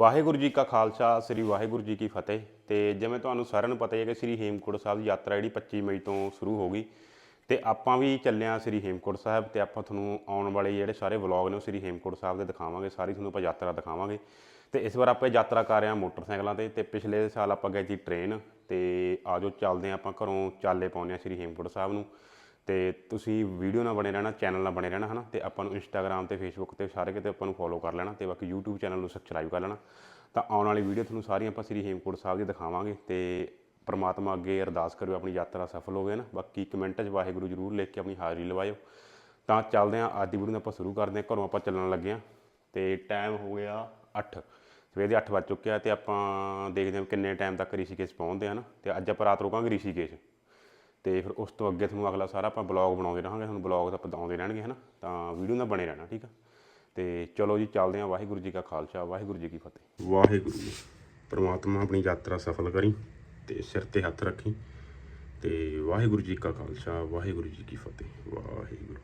ਵਾਹਿਗੁਰੂ ਜੀ ਕਾ ਖਾਲਸਾ, ਸ੍ਰੀ ਵਾਹਿਗੁਰੂ ਜੀ ਕੀ ਫਤਿਹ। ਤੇ ਜਿਵੇਂ ਤੁਹਾਨੂੰ ਸਾਰਿਆਂ ਨੂੰ ਪਤਾ ਹੀ ਹੈ ਕਿ ਸ੍ਰੀ ਹੇਮਕੁੰਟ ਸਾਹਿਬ ਦੀ ਯਾਤਰਾ ਜਿਹੜੀ 25 ਮਈ ਤੋਂ ਸ਼ੁਰੂ ਹੋ ਗਈ। ਤੇ ਆਪਾਂ ਵੀ ਚੱਲਿਆ ਸ੍ਰੀ ਹੇਮਕੁੰਟ ਸਾਹਿਬ ਤੇ ਆਪਾਂ ਤੁਹਾਨੂੰ ਆਉਣ ਵਾਲੇ ਜਿਹੜੇ ਸਾਰੇ ਵਲੌਗ ਨੇ ਉਹ ਸ੍ਰੀ ਹੇਮਕੁੰਟ ਸਾਹਿਬ ਦੇ ਦਿਖਾਵਾਂਗੇ। ਸਾਰੀ ਤੁਹਾਨੂੰ ਆਪਾਂ ਯਾਤਰਾ ਦਿਖਾਵਾਂਗੇ। ਤੇ ਇਸ ਵਾਰ ਆਪਾਂ ਯਾਤਰਾ ਕਰ ਰਹੇ ਹਾਂ ਮੋਟਰਸਾਈਕਲਾਂ ਤੇ ਤੇ ਪਿਛਲੇ ਸਾਲ ਆਪਾਂ ਗਏ ਸੀ ਟ੍ਰੇਨ। ਤੇ ਆਜੋ ਚੱਲਦੇ ਹਾਂ ਆਪਾਂ ਘਰੋਂ ਚਾਲੇ ਪਾਉਂਦੇ ਹਾਂ ਸ੍ਰੀ ਹੇਮਕੁੰਟ ਸਾਹਿਬ ਨੂੰ। ਤੇ ਤੁਸੀਂ ਵੀਡੀਓ ਨਾਲ ਬਣੇ ਰਹਿਣਾ ਚੈਨਲ ਨਾਲ ਬਣੇ ਰਹਿਣਾ, ਹਨਾ? ਤੇ ਆਪਾਂ ਨੂੰ ਇੰਸਟਾਗ੍ਰam ਤੇ ਫੇਸਬੁੱਕ ਤੇ ਸਾਰੇ ਕਿਤੇ ਆਪਾਂ ਨੂੰ ਫੋਲੋ ਕਰ ਲੈਣਾ ਤੇ ਬਾਕੀ YouTube ਚੈਨਲ ਨੂੰ ਸਬਸਕ੍ਰਾਈਬ ਕਰ ਲੈਣਾ। ਤਾਂ ਆਉਣ ਵਾਲੀ ਵੀਡੀਓ ਤੁਹਾਨੂੰ ਸਾਰੀ ਆਪਾਂ ਸ੍ਰੀ ਹੇਮਕੋਟ ਸਾਹਿਬ ਦੀ ਦਿਖਾਵਾਂਗੇ ਤੇ ਪਰਮਾਤਮਾ ਅੱਗੇ ਅਰਦਾਸ ਕਰਿਓ, ਆਪਣੀ ਯਾਤਰਾ ਸਫਲ ਹੋਵੇ ਨਾ ਬਾਕੀ ਕਮੈਂਟ 'ਚ ਵਾਹਿਗੁਰੂ ਜਰੂਰ ਲਿਖ ਕੇ ਆਪਣੀ ਹਾਜ਼ਰੀ ਲਵਾਇਓ। ਤਾਂ ਚੱਲਦੇ ਹਾਂ, ਅੱਜ ਦੀ ਵੀਡੀਓ ਨੂੰ ਆਪਾਂ ਸ਼ੁਰੂ ਕਰਦੇ ਹਾਂ, ਘਰੋਂ ਆਪਾਂ ਚੱਲਣ ਲੱਗੇ ਹਾਂ ਤੇ ਟਾਈਮ ਹੋ ਗਿਆ 8 ਸਵੇਰ ਦੇ 8 ਵੱਜ ਚੁੱਕਿਆ ਤੇ ਆਪਾਂ ਦੇਖਦੇ ਹਾਂ ਕਿੰਨੇ ਟਾਈਮ ਤੱਕ ਰਿਸ਼ੀਕੇਸ਼ ਪਹੁੰਚਦੇ ਹਨ? ਤੇ ਅੱਜ ਆਪਾਂ ਰਾਤ ਰੁਕਾਂਗੇ ਰਿਸ਼ੀਕੇਸ਼। ਤੇ ਫਿਰ ਉਸ ਤੋਂ ਅੱਗੇ ਤੁਹਾਨੂੰ ਅਗਲਾ ਸਾਰਾ ਆਪਾਂ ਬਲੌਗ ਬਣਾਉਂਦੇ ਰਹਾਂਗੇ, ਤੁਹਾਨੂੰ ਬਲੌਗ ਤਾਂ ਪਤਾਉਂਦੇ ਰਹਿਣਗੇ, ਹਨਾ? ਤਾਂ ਵੀਡੀਓ ਨਾਲ ਬਣੇ ਰਹਿਣਾ, ਠੀਕ ਆ? ਤੇ ਚਲੋ ਜੀ, ਚੱਲਦੇ ਹਾਂ। ਵਾਹਿਗੁਰੂ ਜੀ ਕਾ ਖਾਲਸਾ, ਵਾਹਿਗੁਰੂ ਜੀ ਕੀ ਫਤਿਹ। ਵਾਹਿਗੁਰੂ ਜੀ, ਪ੍ਰਮਾਤਮਾ ਆਪਣੀ ਯਾਤਰਾ ਸਫਲ ਕਰੀ ਤੇ ਸਿਰ ਤੇ ਹੱਥ ਰੱਖੀ ਤੇ ਵਾਹਿਗੁਰੂ ਜੀ ਕਾ ਖਾਲਸਾ, ਵਾਹਿਗੁਰੂ ਜੀ ਕੀ ਫਤਿਹ, ਵਾਹਿਗੁਰੂ।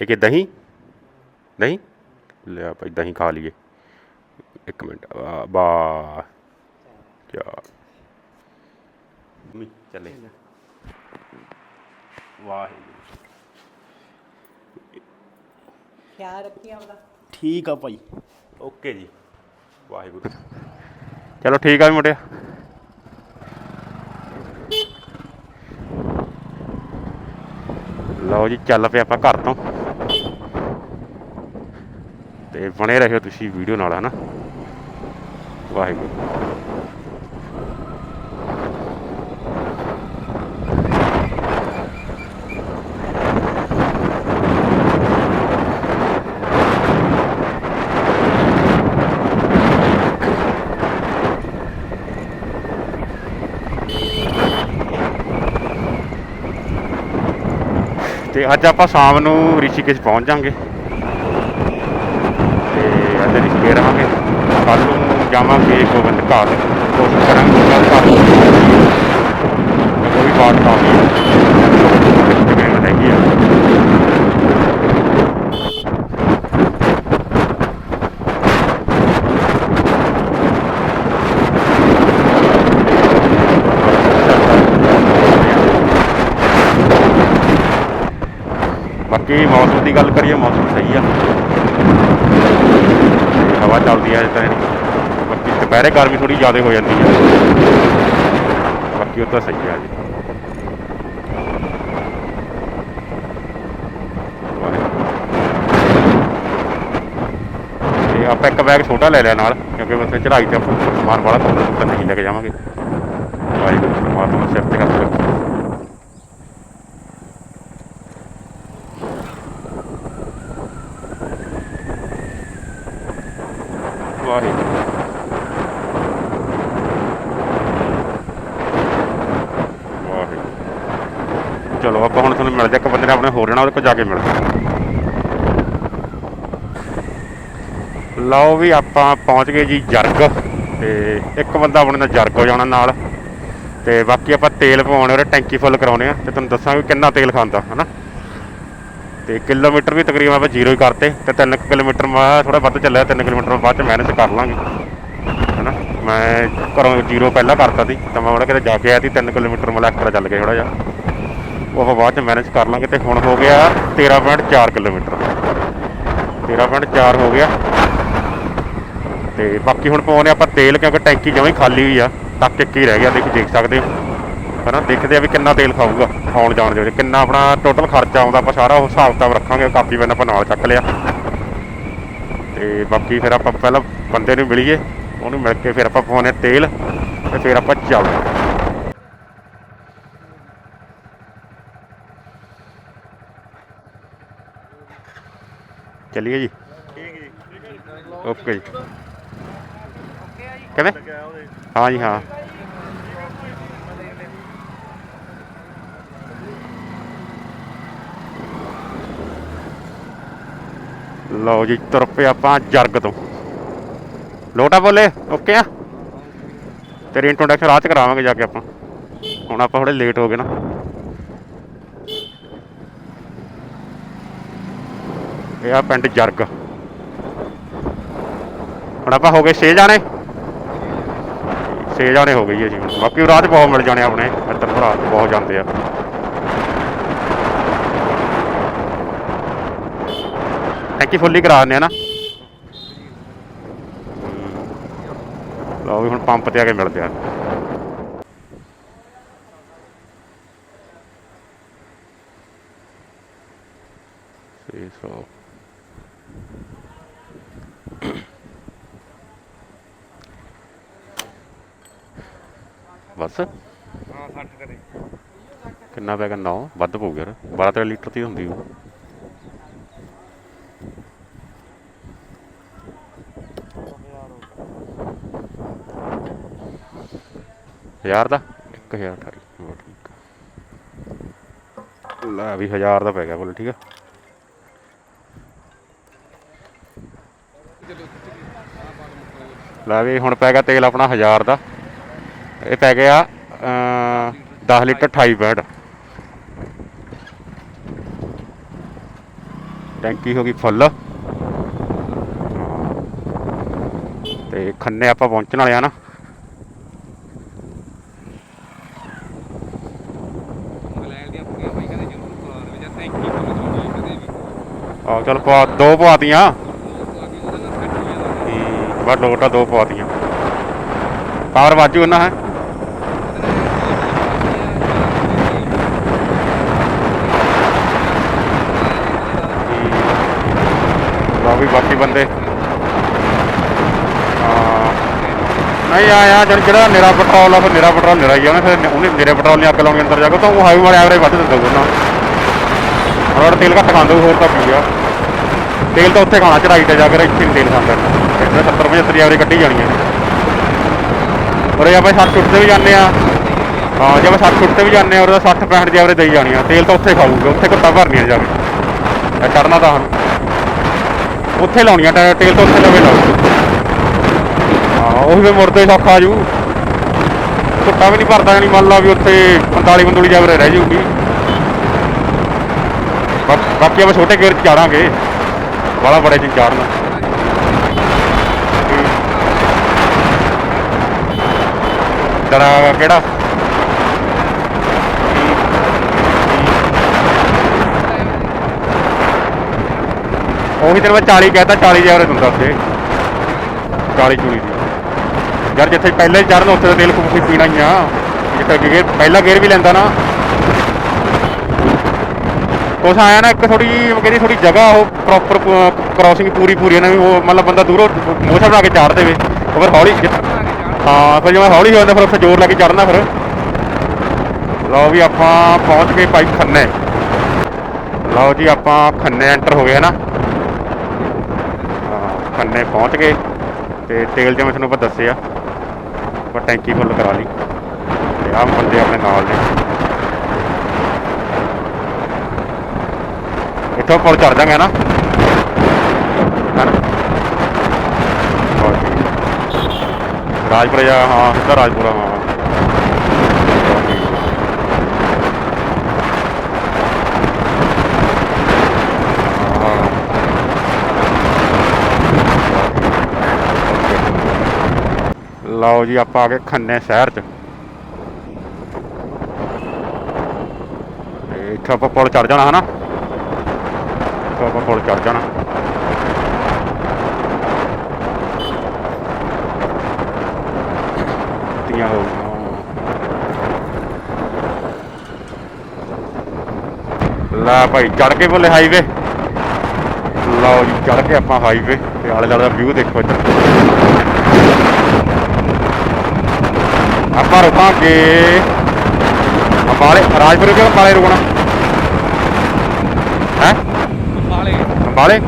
ਇਹ ਕਿ ਦਹੀਂ? ਦਹੀਂ? ਲਿਆ ਭਾਈ ਦਹੀਂ ਖਾ ਲਈਏ। ਇੱਕ ਮਿੰਟ ਵਾਹ, ਵਾਹ ਕਿਆ? ਮੀ ਚੱਲੇ। ਵਾਹਿਗੁਰੂ। ਖਿਆਲ ਰੱਖੀ ਆਪਦਾ। ਠੀਕ ਆ ਭਾਈ। ਓਕੇ ਜੀ। ਵਾਹਿਗੁਰੂ। ਚਲੋ ਠੀਕ ਆ ਵੀ ਮੁੰਡਿਆ। ਲਓ ਜੀ ਚੱਲ ਪਿਆ ਆਪਾਂ ਘਰ ਤੋਂ। ਤੇ ਬਣੇ ਰਹਿਓ ਤੁਸੀਂ ਵੀਡੀਓ ਨਾਲ ਹਨਾ? ਵਾਹਿਗੁਰੂ। ਤੇ ਅੱਜ ਆਪਾਂ ਸ਼ਾਮ ਨੂੰ ਰਿਸ਼ੀਕੇਸ਼ ਪਹੁੰਚ ਜਾਾਂਗੇ ਤੇ ਅੱਜ ਰਿਸ਼ੀਕੇਸ਼ ਰਹਾਂਗੇ। ਕੱਲ ਨੂੰ ਜਾਵਾਂਗੇ ਗੋਬਿੰਦ ਘਾਟ ਕੋਸ਼ਿਸ਼ ਕਰਾਂਗੇ ਗੋਬਿੰਦ ਘਾਟ ਕੋਈ ਬਾਤ ਕਾਫੀ ਟ੍ਰੇਨ ਹੈਗੀ ਆ ਬਾਕੀ ਮੌਸਮ ਦੀ ਗੱਲ ਕਰੀਏ ਮੌਸਮ ਸਹੀ ਆ ਤੇ ਹਵਾ ਚੱਲਦੀ ਆ ਇਸ ਤਰ੍ਹਾਂ ਦੀ ਬਾਕੀ ਦੁਪਹਿਰੇ ਗਰਮੀ ਥੋੜੀ ਜ਼ਿਆਦਾ ਹੋ ਜਾਂਦੀ ਆ ਬਾਕੀ ਉਹ ਤਾਂ ਸਹੀ ਆ ਜੀ। ਤੇ ਆਪਾਂ ਇੱਕ ਬੈਗ ਛੋਟਾ ਲੈ ਲਿਆ ਨਾਲ, ਕਿਉਂਕਿ ਉੱਥੇ ਚੜਾਈ ਤੇ ਆਪਾਂ ਸਮਾਨ ਵਾਲਾ ਥੋੜਾ ਨਹੀਂ ਲੈ ਕੇ ਜਾਵਾਂਗੇ। ਵਾਹਿਗੁਰੂ ਪਰਮਾਤਮਾ ਸਿਰ ਤੇ ਹੱਥ ਰੱਖੇ ਵਾਹਿਗੁਰੂ ਵਾਹਿਗੁਰੂ ਚਲੋ ਆਪਾਂ ਹੁਣ ਤੁਹਾਨੂੰ ਆਪਣੇ ਹੋਰ ਜਾਣਾ ਉਹਦੇ ਕੋਲ ਜਾ ਕੇ ਮਿਲਦੇ ਲਓ ਵੀ ਆਪਾਂ ਪਹੁੰਚ ਗਏ ਜੀ ਜਰਗ ਤੇ ਇੱਕ ਬੰਦਾ ਆਪਣੇ ਨਾਲ ਜਰਗ ਹੋ ਜਾਣਾ ਨਾਲ। ਤੇ ਬਾਕੀ ਆਪਾਂ ਤੇਲ ਪਵਾਉਣੇ, ਉਹਦੇ ਟੈਂਕੀ ਫੁੱਲ ਕਰਾਉਣੇ ਆ। ਤੇ ਤੁਹਾਨੂੰ ਦੱਸਾਂਗੇ ਕਿੰਨਾ ਤੇਲ ਖਾਂਦਾ, ਹਨਾ? ਤੇ ਕਿਲੋਮੀਟਰ ਵੀ ਤਕਰੀਬਨ ਆਪਾਂ ਜ਼ੀਰੋ ਹੀ ਕਰਤੇ। ਤੇ 3 ਕਿਲੋਮੀਟਰ ਮੈਂ ਥੋੜਾ ਵੱਧ ਚੱਲਿਆ 3 ਕਿਲੋਮੀਟਰ ਬਾਅਦ ਚ ਮੈਨੇਜ ਕਰ ਲਾਂਗੇ। ਹਨਾ? ਮੈਂ ਘਰੋਂ ਜ਼ੀਰੋ ਪਹਿਲਾਂ ਕਰਤਾ ਸੀ। ਤਾਂ ਮੈਂ ਉਹਨੇ ਕਿਤੇ ਜਾ ਕੇ ਆਇਆ ਸੀ 3 ਕਿਲੋਮੀਟਰ ਮੈਂ ਐਕਸਟਰਾ ਚੱਲ ਗਿਆ ਥੋੜਾ ਜਿਹਾ। ਉਹ ਆਪਾਂ ਬਾਅਦ ਚ ਮੈਨੇਜ ਕਰ ਲਾਂਗੇ ਤੇ ਹੁਣ ਹੋ ਗਿਆ 13.4 ਕਿਲੋਮੀਟਰ। 13.4 ਹੋ ਗਿਆ। ਤੇ ਬਾਕੀ ਹੁਣ ਪਾਉਣੇ ਆਪਾਂ ਤੇਲ, ਕਿਉਂਕਿ ਟੈਂਕੀ ਜਮਾਂ ਹੀ ਖਾਲੀ ਹੋਈ ਆ। ਤੱਕ ਇੱਕ ਹੀ ਰਹਿ ਗਿਆ ਦੇਖ ਦੇਖ ਸਕਦੇ ਹੋ। ਹਨਾ, ਦੇਖਦੇ ਆ ਵੀ ਕਿੰਨਾ ਤੇਲ ਖਾਊਗਾ ਆਉਣ ਜਾਣ ਦੇ ਵਿੱਚ। ਕਿੰਨਾ ਆਪਣਾ ਟੋਟਲ ਖਰਚਾ ਆਉਂਦਾ, ਆਪਾਂ ਸਾਰਾ ਉਹ ਹਿਸਾਬ ਕਿਤਾਬ ਰੱਖਾਂਗੇ ਕਾਪੀ ਪੈਨ ਆਪਾਂ ਨਾਲ ਚੱਕ ਲਿਆ। ਤੇ ਬਾਕੀ ਫਿਰ ਆਪਾਂ ਪਹਿਲਾਂ ਬੰਦੇ ਨੂੰ ਮਿਲੀਏ, ਉਹਨੂੰ ਮਿਲ ਕੇ ਫਿਰ ਆਪਾਂ ਪਾਉਣੇ ਤੇਲ, ਤੇ ਫਿਰ ਆਪਾਂ ਚੱਲਦੇ ਚੱਲੀਏ ਜੀ ਓਕੇ ਜੀ ਕਿਵੇਂ ਹਾਂ ਜੀ ਹਾਂ ਲਓ ਜੀ ਤੁਰ ਪਏ ਆਪਾਂ ਜਰਗ ਤੋਂ ਲੋਟਾ ਬੋਲੇ ਓਕੇ ਆ ਤੇਰੀ ਇੰਟਰੋਡਕਸ਼ਨ ਰਾਹ ਚ ਕਰਾਵਾਂਗੇ ਜਾ ਕੇ ਆਪਾਂ ਹੁਣ ਆਪਾਂ ਥੋੜੇ ਲੇਟ ਹੋ ਗਏ ਨਾ। ਇਹ ਆ ਪਿੰਡ ਜਰਗ। ਹੁਣ ਆਪਾਂ ਹੋ ਗਏ 6 ਜਾਣੇ। 6 ਜਾਣੇ ਹੋ ਗਏ ਜੀ ਅਸੀਂ। ਬਾਕੀ ਰਾਹ ਬਹੁਤ ਮਿਲ ਜਾਣੇ ਆਪਣੇ ਮਿੱਤਰ ਭਰਾ ਬਹੁਤ ਜਾਂਦੇ ਆ। ਟੈਂਕੀ ਫੁੱਲੀ ਕਰਾ ਦਿੰਦੇ ਆ ਨਾ। ਲਓ ਵੀ ਹੁਣ ਪੰਪ ਤੇ ਆ ਕੇ ਮਿਲਦੇ ਆ। ਛੇ ਸੌ। ਬਸ। ਹਾਂ 60 ਕਰੇ। ਕਿੰਨਾ ਪੈ ਗਿਆ? 9 ਵੱਧ ਪਊ ਯਾਰ। 12 13 ਲੀਟਰ ਦੀ ਹੁੰਦੀ ਉਹ ਹਜ਼ਾਰ ਦਾ? 1028 ਹੋਰ ਠੀਕ। ਲੈ ਵੀ 1000 ਦਾ ਪੈ ਗਿਆ ਬੋਲ ਠੀਕ ਆ। ਲੈ ਵੀ ਹੁਣ ਪੈ ਗਿਆ ਤੇਲ ਆਪਣਾ 1000 ਦਾ। ਇਹ ਪੈ ਗਿਆ ਅਮ, 10 ਲੀਟਰ 28 ਪੈਂਹਠ ਟੈਂਕੀ ਹੋ ਗਈ ਫੁੱਲ। ਤੇ ਖੰਨੇ ਆਪਾਂ ਪਹੁੰਚਣ ਵਾਲੇ ਆ ਨਾ। ਇੰਗਲੈਂਡ ਦੀਆਂ ਪੂਰੀਆਂ ਬਾਈ ਕਹਿੰਦੇ ਬਸ ਲੋਟਾ ਦੋ ਪਵਾਤੀਆਂ ਪਾਵਰ ਵਾਜੂ ਉਹਨਾਂ, ਹੈ? ਵੀ ਬਾਕੀ ਬੰਦੇ। ਹਾਂ। ਨਹੀਂ ਆਇਆ ਜਦ ਜਿਹੜਾ ਨੇਰਾ ਪੈਟਰੋਲ ਆ, ਫਿਰ ਨੇਰਾ ਪੈਟਰੋਲ ਨਿਰਾ ਹੀ ਆ ਉਹਨੇ ਫਿਰ ਉਹਨੇ ਨਿਰੇ ਪੈਟਰੋਲ ਨਹੀਂ ਅੱਗ ਲਾਉਣੀ ਅੰਦਰ ਜਾ ਕੇ, ਤਾਂ ਉਹ ਹਾਈਵੇ ਵਾਲੇ ਐਵਰੇਜ ਵੱਧ ਦਿੰਦਾ ਉਹਨਾਂ ਹੋਰ ਤੇਲ ਘੱਟ ਖਾਂਦਾ ਹੋਰ ਤਾਂ ਕੀ ਆ। ਤੇਲ ਤਾਂ ਉੱਥੇ ਖਾਣਾ, ਚੜਾਈ ਤੇ ਜਾ ਕੇ ਇੱਥੇ ਤੇਲ ਖਾਂਦਾ ਇਹਨੇ 70 75 ਐਵਰੇਜ ਕੱਢੀ ਜਾਣੀਆਂ ਨੇ ਔਰ ਆਪਾਂ 60 ਫੁੱਟ ਤੇ ਵੀ ਜਾਂਦੇ ਆ। ਹਾਂ, ਜੇ ਆਪਾਂ 60 ਫੁੱਟ ਤੇ ਵੀ ਜਾਂਦੇ ਆ ਉਹਦਾ 60 65 ਦੀ ਐਵਰੇਜ ਦੇਈ ਜਾਣੀ ਆ। ਤੇਲ ਤਾਂ ਉੱਥੇ ਖਾਊਗਾ, ਉੱਥੇ ਘੱਟਾ ਭਰਨੀਆਂ ਜਾ ਕੇ ਇਹ ਤਾਂ ਹਨ ਉੱਥੇ ਲਾਉਣੀਆਂ ਟੈ- ਤੇਲ ਤਾਂ ਉੱਥੇ ਲਵੇ ਲਾਉ ਹਾਂ, ਉਹ ਵੀ ਮੁੜਦੇ ਸੌਖਾ ਜੂ। ਘੁੱਟਾ ਵੀ ਨਹੀਂ ਭਰਦਾ ਜਾਣੀ ਮੰਨ ਲਾ ਵੀ ਉੱਥੇ 45 ਬੰਦੂਲੀ ਦੀ ਰਹਿ ਜਾਊਗੀ ਬਾਕੀ ਆਪਾਂ ਛੋਟੇ ਗੇਅਰ 'ਚ ਚਾੜਾਂਗੇ ਵਾਲਾ ਬੜੇ 'ਚ ਚਾੜਨਾ ਤੇਰਾ ਕਿਹੜਾ? ਉਹੀ ਤੈਨੂੰ ਮੈਂ 40 ਕਹਿਤਾ 40 ਜਿਹਾ ਹੁੰਦਾ ਉੱਥੇ। 40 ਚੂੜੀ ਦੀ। ਯਾਰ ਜਿੱਥੇ ਪਹਿਲੇ ਚੜਨ ਉੱਥੇ ਤਾਂ ਤੇਲ ਫੂਕੀ ਪੀਣਾ ਹੀ ਆ। ਜਿੱਥੇ ਗੇਰ ਪਹਿਲਾ ਗੇਅਰ ਵੀ ਲੈਂਦਾ ਨਾ। ਕੁਛ ਆਇਆ ਨਾ, ਇੱਕ ਥੋੜੀ ਕਹਿੰਦੀ ਥੋੜੀ ਜਗ੍ਹਾ ਉਹ ਪ੍ਰੋਪਰ ਕ੍ਰਾਸਿੰਗ ਪੂਰੀ ਪੂਰੀ ਨਾ ਵੀ ਉਹ ਮਤਲਬ ਬੰਦਾ ਦੂਰੋਂ ਮੋਛਾ ਬਣਾ ਕੇ ਚਾੜ ਦੇਵੇ। ਉਹ ਫਿਰ ਹੌਲੀ ਹਾਂ ਫਿਰ ਜਿਵੇਂ ਹੌਲੀ ਹੋ ਜਾਂਦਾ ਫਿਰ ਉੱਥੇ ਜ਼ੋਰ ਲਾ ਕੇ ਚੜਨਾ ਫਿਰ। ਲਓ ਵੀ ਆਪਾਂ ਪਹੁੰਚ ਗਏ ਭਾਈ ਖੰਨੇ। ਲਓ ਜੀ ਆਪਾਂ ਖੰਨੇ ਐਂਟਰ ਹੋ ਗਏ ਨਾ ਹਾਂ, ਖੰਨੇ ਪਹੁੰਚ ਗਏ। ਤੇ ਤੇਲ ਜਿਵੇਂ ਤੁਹਾਨੂੰ ਆਪਾਂ ਦੱਸਿਆ ਆਪਾਂ ਟੈਂਕੀ ਫੁੱਲ ਕਰਾ ਲਈ। ਤੇ ਆਹ ਬੰਦੇ ਆਪਣੇ ਨਾਲ ਨੇ। ਇੱਥੋਂ ਪੁਲ ਚੜ ਜਾਾਂਗੇ ਨਾ ਹੈਨਾ? ਬਹੁਤ ਠੀਕ। ਰਾਜਪੁਰਾ ਜਾ, ਹਾਂ, ਸਿੱਧਾ ਰਾਜਪੁਰਾ, ਹਾਂ। ਲਓ ਜੀ, ਆਪਾਂ ਆ ਗਏ ਖੰਨੇ ਸ਼ਹਿਰ ਚ। ਇੱਥੇ ਆਪਾਂ ਪੁਲ ਚੜ ਜਾਣਾ, ਹਨਾ? ਆਪਾਂ ਪੁਲ ਚੜ ਜਾਣਾ। ਲੈ ਭਾਈ ਚੜ ਕੇ ਬੋਲੇ ਹਾਈਵੇ ਲਓ ਜੀ ਚੜ ਕੇ ਆਪਾਂ ਹਾਈਵੇ ਤੇ ਆਲੇ ਦੁਆਲੇ ਦਾ ਵਿਊ ਦੇਖੋ ਇੱਧਰ। ਆਪਾਂ ਰੁਕਾਂਗੇ ਅੰਬਾਲੇ ਰਾਜਪੁਰ ਕਿਉਂ ਅੰਬਾਲੇ ਰੁਕਣਾ? ਹੈ? ਵਾਲੇ ਅੰਬਾਲੇ?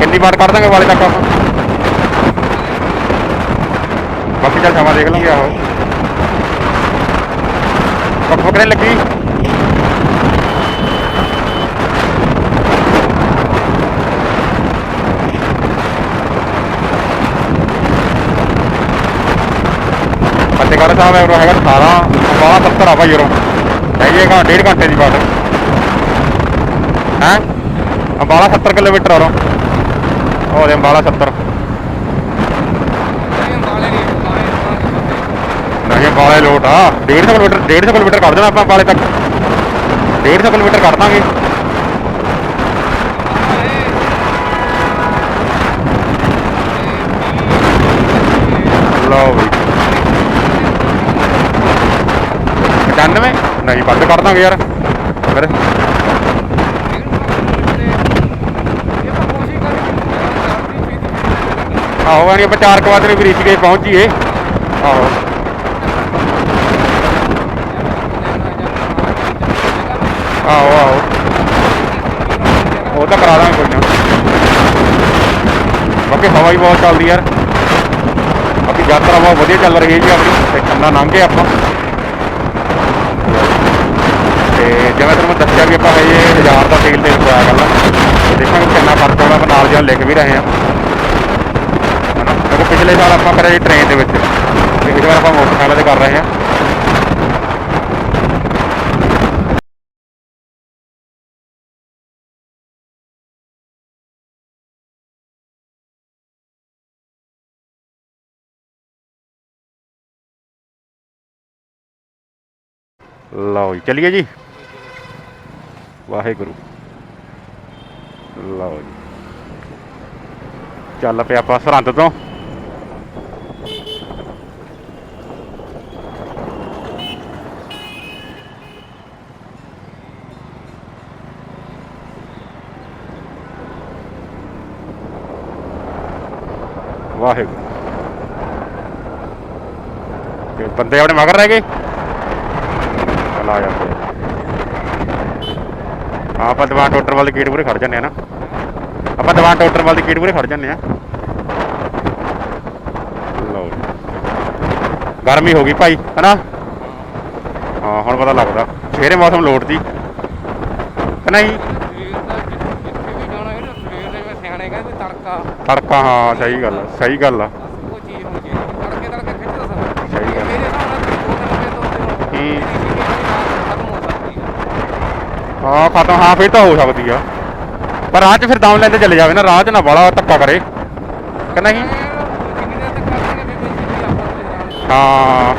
ਕਿੰਨੀ ਵਾਰ ਕੱਢ ਦਾਂਗੇ ਅੰਬਾਲੇ ਤੱਕ ਆਪਾਂ? ਬਾਕੀ ਚੱਲ ਸਮਾਂ ਦੇਖ ਲਾਂਗੇ ਆਹੋ। ਪਕੜੇ ਲੱਗੀ? ਫਤਿਹਗੜ੍ਹ ਸਾਹਿਬ ਐਵਰੋ ਹੈਗਾ 18 ਅੰਬਾਲਾ 70 ਆ ਭਾਈ ਉਰੋਂ ਹੈਗੀ ਹੈਗਾ ਡੇਢ ਘੰਟੇ ਦੀ ਬਾਟ ਹੈ? ਅੰਬਾਲਾ 70 ਕਿਲੋਮੀਟਰ ਆ ਰੋ ਉਹ ਦੇ ਅੰਬਾਲਾ 70 ਨਹੀਂ, ਅੰਬਾਲੇ ਲੋਟ ਆ। 150 ਕਿਲੋਮੀਟਰ 150 ਕਿਲੋਮੀਟਰ ਕੱਢ ਦੇਣਾ ਆਪਾਂ ਅੰਬਾਲੇ ਤੱਕ। 150 ਕਿਲੋਮੀਟਰ ਕੱਢ ਦਾਂਗੇ। ਲਓ ਨਹੀਂ ਵੱਧ ਕਰ ਦਾਂਗੇ ਯਾਰ। ਫਿਰ। ਆਹੋ, ਯਾਨੀ ਆਪਾਂ ਚਾਰ ਕੁ ਵਜੇ ਵੀ ਰੀਚ ਗਏ ਪਹੁੰਚ ਜੀਏ ਆਹੋ। ਆਹੋ ਆਹੋ। ਉਹ ਤਾਂ ਕਰਾ ਦਾਂਗੇ ਕੋਈ ਨਾ। ਬਾਕੀ ਹਵਾ ਹੀ ਬਹੁਤ ਚੱਲਦੀ ਯਾਰ। ਬਾਕੀ ਯਾਤਰਾ ਬਹੁਤ ਵਧੀਆ ਚੱਲ ਰਹੀ ਹੈ ਜੀ ਆਪਣੀ, ਤੇ ਖੰਨਾ ਲੰਘੇ ਆਪਾਂ। ਜਿਵੇਂ ਤੁਹਾਨੂੰ ਮੈਂ ਦੱਸਿਆ ਵੀ ਆਪਾਂ ਹਜੇ 1000 ਦਾ ਤੇਲ ਤੇਲ ਪਾਇਆ ਕਰਨਾ ਦੇਖਾਂਗੇ ਕਿੰਨਾ ਖਰਚ ਆਉਣਾ ਆਪਾਂ ਨਾਲ ਜਿਹਾ ਲਿਖ ਵੀ ਰਹੇ ਹਾਂ। ਕਿਉਂਕਿ ਪਿਛਲੇ ਸਾਲ ਆਪਾਂ ਕਰਿਆ ਜੀ ਟ੍ਰੇਨ ਦੇ ਵਿੱਚ, ਤੇ ਇਸ ਵਾਰ ਆਪਾਂ ਮੋਟਰਸਾਈਕਲ ਤੇ ਕਰ ਰਹੇ ਹਾਂ। ਲਓ ਜੀ, ਚਲਿਏ ਜੀ। ਵਾਹਿਗੁਰੂ। ਲਓ ਜੀ। ਚੱਲ ਪਿਆ ਆਪਾਂ ਸਰਹੰਦ ਤੋਂ। ਵਾਹਿਗੁਰੂ। ਤੇ ਬੰਦੇ ਆਪਣੇ ਮਗਰ ਰਹਿ ਗਏ? ਚੱਲ ਜਾਂਦੇ। ਆਪਾਂ ਦੀਵਾਨ ਟੋਟਰ ਵਾਲੇ ਗੇਟ ਮੂਹਰੇ ਖੜ ਜਾਂਦੇ ਆ ਨਾ। ਆਪਾਂ ਦੀਵਾਨ ਟੋਟਰ ਵਾਲੇ ਗੇਟ ਮੂਹਰੇ ਖੜ ਜਾਂਦੇ ਆ। ਲਓ ਜੀ। ਗਰਮੀ ਹੋ ਗਈ ਭਾਈ ਹਨਾ? ਹਾਂ ਹੁਣ ਪਤਾ ਲੱਗਦਾ। ਸਵੇਰੇ ਮੌਸਮ ਲੋਟ ਦੀ ਕਹਿੰਦੇ ਤੜਕਾ। ਤੜਕਾ ਹਾਂ ਸਹੀ ਗੱਲ ਸਹੀ ਗੱਲ ਆ ਉਹ ਚੀਜ਼ ਹੋਣੀ ਚਾਹੀਦੀ ਤੜਕੇ ਤੜਕੇ ਖਿੱਚਦਾ ਸਭ ਸਹੀ ਗੱਲ। ਮੇਰੇ ਹਿਸਾਬ ਨਾਲ ਦੋ ਦਿਨ ਹੋ ਗਏ ਤੋਂ ਉੱਤੇ ਹੂੰ। ਖਤਮ ਹੋ ਸਕਦੀ ਹੈ ਹਾਂ ਖਤਮ, ਹਾਂ, ਫਿਰ ਤਾਂ ਹੋ ਸਕਦੀ ਆ। ਪਰ ਰਾਹ 'ਚ ਫਿਰ ਦਮ ਲੈਂਦੇ ਚੱਲੇ ਜਾਵੇ ਨਾ, ਰਾਹ 'ਚ ਨਾ ਬਾਲਾ ਧੱਕਾ ਕਰੇ। ਕਿ ਨਹੀਂ? ਹਾਂ।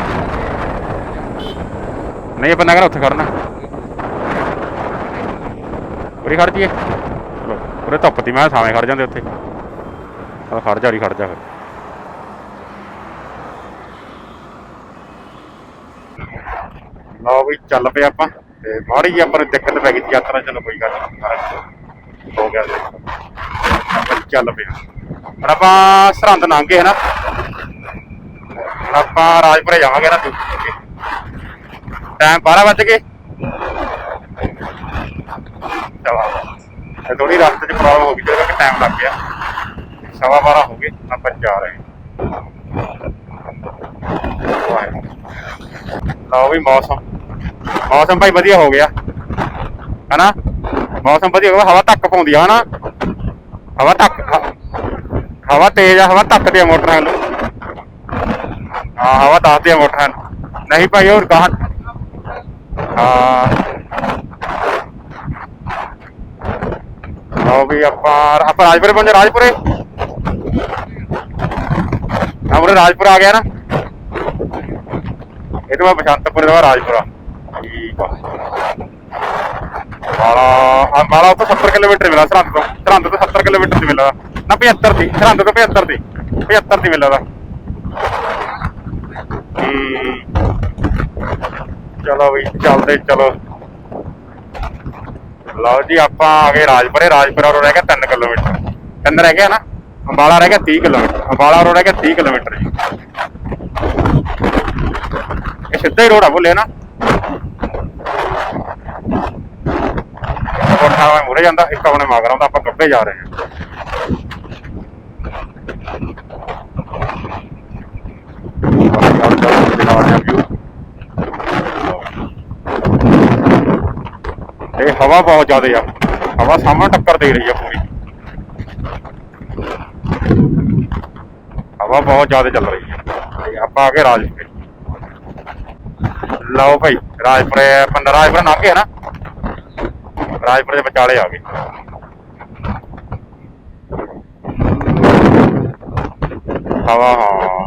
ਨਹੀਂ, ਆਪਾਂ ਨਗਰ ਉੱਥੇ ਖੜਨਾ ਉਰੇ ਖੜ ਜੀਏ ਉਰੇ ਧੁੱਪ ਮੈਂ ਸਾਵੇਂ ਖੜ ਜਾਂਦੇ ਉੱਥੇ। ਆ ਖੜ ਜਾ, ਉਰੀ ਖੜ ਜਾ ਫਿਰ। ਲਓ ਵੀ, ਚੱਲ ਪਏ ਆਪਾਂ। ਤੇ ਮਾੜੀ ਜੀ ਆਪਾਂ ਨੂੰ ਦਿੱਕਤ ਪੈ ਗਈ, ਯਾਤਰਾ ਚਲੋ ਕੋਈ ਗੱਲ ਨਹੀਂ ਹੋ ਗਿਆ ਤੇ ਚੱਲ ਪਿਆ। ਹੁਣ ਆਪਾਂ ਸਰਹੰਦ ਲੰਘੇ ਹਨਾ? ਹੁਣ ਆਪਾਂ ਰਾਜਪੁਰੇ ਜਾਵਾਂਗੇ ਨਾ ਟਾਈਮ 12 ਵੱਜ ਗਏ। ਚਲੋ ਥੋੜੀ ਰਸਤੇ 'ਚ ਪ੍ਰੋਬਲਮ ਹੋ ਗਈ, ਜਦੋਂ ਕਿ ਟਾਈਮ ਲੱਗ ਗਿਆ। ਸਵਾ 12 ਹੋ ਗਏ, ਆਪਾਂ ਜਾ ਰਹੇ ਹਾਂ। ਲਓ ਵੀ ਮੌਸਮ। ਮੌਸਮ ਭਾਈ ਵਧੀਆ ਹੋ ਗਿਆ। ਹਨਾ? ਮੌਸਮ ਵਧੀਆ ਹੋ ਗਿਆ। ਹਵਾ ਧੱਕ ਪਾਉਂਦੀ ਆ, ਹਨਾ? ਹਵਾ ਧੱਕ ਹਵਾ ਤੇਜ਼ ਆ, ਹਵਾ ਧੱਕਦੀ ਆ ਮੋਟਰਾਂ ਨੂੰ। ਹਾਂ, ਹਵਾ ਦੱਸਦੀ ਆ ਮੋਟਰਾਂ ਨੂੰ। ਨਹੀਂ ਭਾਈ, ਹੋਰ ਗਾਹ ਹਾਂ। ਲਓ ਵੀ ਆਪਾਂ ਆਪਾਂ ਰਾਜਪੁਰੇ ਪਹੁੰਚੇ, ਰਾਜਪੁਰੇ? ਆਪਣੇ ਰਾਜਪੁਰ ਆ ਗਿਆ ਨਾ। ਇਹ ਤੋਂ ਬਾਅਦ ਬਸੰਤਪੁਰ ਦਾ ਰਾਜਪੁਰਾ ਠੀਕ ਆ ਤੋਂ 70 ਕਿਲੋਮੀਟਰ ਮਿਲਦਾ, ਸਰਹੰਦ ਤੋਂ। ਸਰਹੰਦ ਤੋਂ 70 ਕਿਲੋਮੀਟਰ ਦੀ ਮਿਲਦਾ। ਨਾ 75 ਦੀ, ਸਰਹੰਦ ਤੋਂ 75 ਦੀ 75 ਦੀ ਮਿਲਦਾ। ਹੂੰ। ਚਲੋ ਵੀ ਚੱਲਦੇ, ਚਲੋ। ਲਓ ਜੀ, ਆਪਾਂ ਆ ਗਏ ਰਾਜਪੁਰੇ। ਰਾਜਪੁਰਾ ਰੋਡ ਰਹਿ ਗਿਆ 3 ਕਿਲੋਮੀਟਰ। ਤਿੰਨ ਰਹਿ ਗਿਆ ਨਾ? ਅੰਬਾਲਾ ਰਹਿ ਗਿਆ 30 ਕਿਲੋਮੀਟਰ। ਅੰਬਾਲਾ ਰੋਡ ਰਹਿ ਗਿਆ 30 ਕਿਲੋਮੀਟਰ ਜੀ। ਇਹ ਸਿੱਧਾ ਹੀ ਰੋਡ ਆ ਬੋਲੇ ਨਾ। ਕੋਠਾ ਵਾ ਮੁਰੇ ਜਾਂਦਾ, ਇੱਕ ਆਪਣੇ ਮਗਰ ਆਉਂਦਾ ਆਪਾਂ ਗੱਬੇ ਜਾ ਰਹੇ ਹਾਂ। ਬਾਕੀ ਇਹ ਹਵਾ ਬਹੁਤ ਜ਼ਿਆਦਾ ਆ। ਹਵਾ ਸਾਹਮਣੇ ਟੱਕਰ ਦੇ ਰਹੀ ਆ ਪੂਰੀ। ਹਵਾ ਬਹੁਤ ਜ਼ਿਆਦਾ ਚੱਲ ਰਹੀ ਹੈ ਆਪਾਂ ਆ ਕੇ ਰਾਜਪੁਰੇ। ਲਓ ਭਾਈ, ਰਾਜਪੁਰੇ, ਪੰਦਰ ਰਾਜਪੁਰੇ ਲੰਘ ਗਏ ਨਾ। ਰਾਜਪੁਰ ਦੇ ਵਿਚਾਲੇ ਆ ਗਏ ਹਵਾ